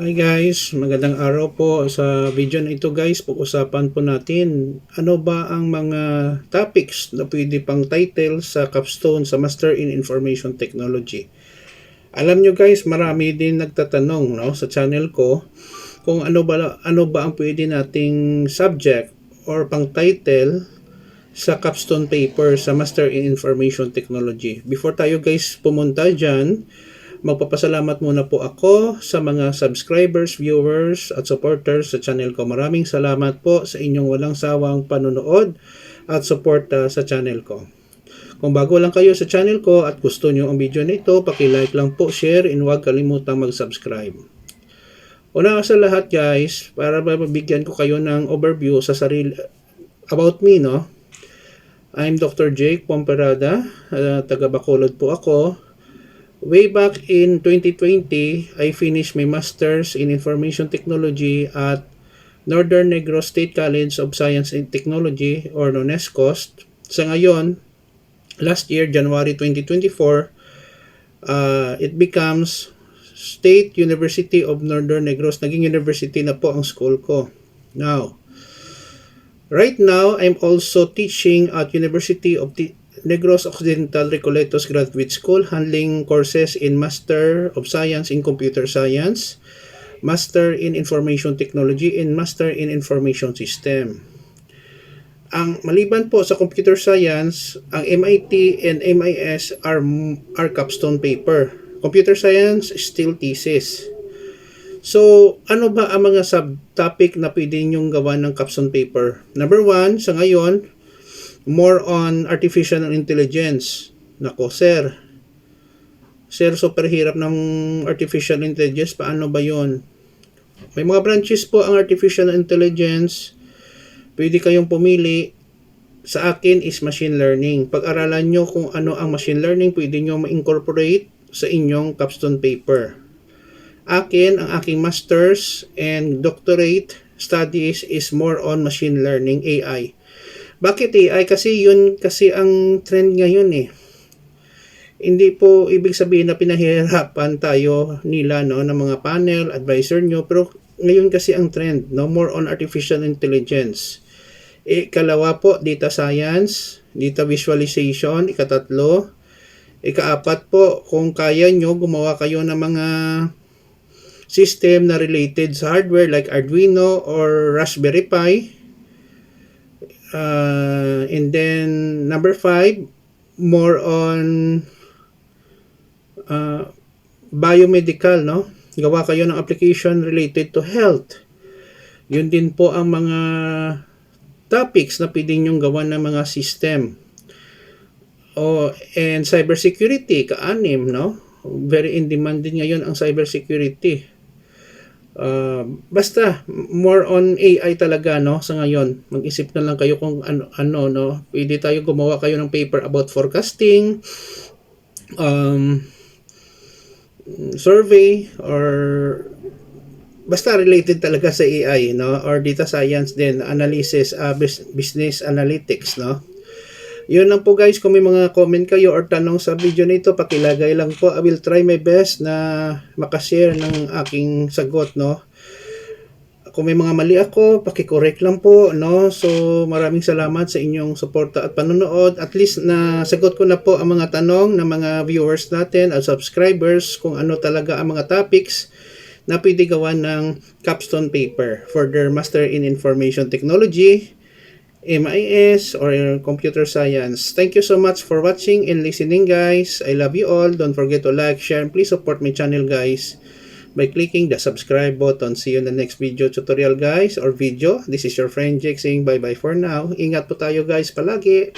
Hi guys, magandang araw po. Sa video na ito guys, pag-usapan po natin ano ba ang mga topics na pwede pang title sa capstone sa Master in Information Technology. Alam nyo guys, marami din nagtatanong no, sa channel ko kung ano ba, ano ba ang pwede nating subject or pang title sa capstone paper sa Master in Information Technology. Before tayo guys pumunta dyan, Magpapasalamat muna po ako sa mga subscribers, viewers at supporters sa channel ko. Maraming salamat po sa inyong walang sawang panonood at suporta sa channel ko. Kung bago lang kayo sa channel ko at gusto nyo ang video na ito, like lang po, share, and huwag kalimutang mag-subscribe. Una sa lahat guys, para mabigyan ko kayo ng overview sa sarili, about me, no? I'm Dr. Jake Pomperada, uh, taga Bacolod po ako. Way back in 2020, I finished my Master's in Information Technology at Northern Negros State College of Science and Technology or known as COST. Sa ngayon, last year, January 2024, uh, it becomes State University of Northern Negros. Naging university na po ang school ko. Now, right now, I'm also teaching at University of T- Negros Occidental Recoletos Graduate School handling courses in Master of Science in Computer Science, Master in Information Technology, and Master in Information System. Ang maliban po sa computer science, ang MIT and MIS are, are capstone paper. Computer science, still thesis. So, ano ba ang mga subtopic na pwede nyong gawa ng capstone paper? Number one, sa ngayon, more on artificial intelligence. Nako, sir. Sir, super hirap ng artificial intelligence. Paano ba yon? May mga branches po ang artificial intelligence. Pwede kayong pumili. Sa akin is machine learning. Pag-aralan nyo kung ano ang machine learning, pwede nyo ma-incorporate sa inyong capstone paper. Akin, ang aking master's and doctorate studies is more on machine learning, AI. Bakit AI? Kasi yun kasi ang trend ngayon eh. Hindi po ibig sabihin na pinahirapan tayo nila no ng mga panel, advisor nyo, pero ngayon kasi ang trend, no more on artificial intelligence. Ikalawa po, data science, data visualization, ikatatlo, ikaapat po, kung kaya nyo, gumawa kayo ng mga system na related sa hardware like Arduino or Raspberry Pi, Uh, and then number five, more on uh, biomedical, no? Gawa kayo ng application related to health. Yun din po ang mga topics na pwede nyong gawa ng mga system. Oh, and cybersecurity, kaanim, no? Very in demand din ngayon ang cybersecurity Uh, basta more on AI talaga no sa ngayon. Mag-isip na lang kayo kung ano ano no. Pwede tayo gumawa kayo ng paper about forecasting um survey or basta related talaga sa AI no or data science din analysis uh, business analytics no yun lang po guys, kung may mga comment kayo or tanong sa video na ito, pakilagay lang po. I will try my best na makashare ng aking sagot, no? Kung may mga mali ako, pakicorrect lang po, no? So, maraming salamat sa inyong suporta at panonood. At least na sagot ko na po ang mga tanong ng mga viewers natin at subscribers kung ano talaga ang mga topics na pwede gawa ng capstone paper for their Master in Information Technology MIS or computer science. Thank you so much for watching and listening guys. I love you all. Don't forget to like, share, and please support my channel guys by clicking the subscribe button. See you in the next video tutorial guys or video. This is your friend Jake saying bye bye for now. Ingat po tayo guys palagi.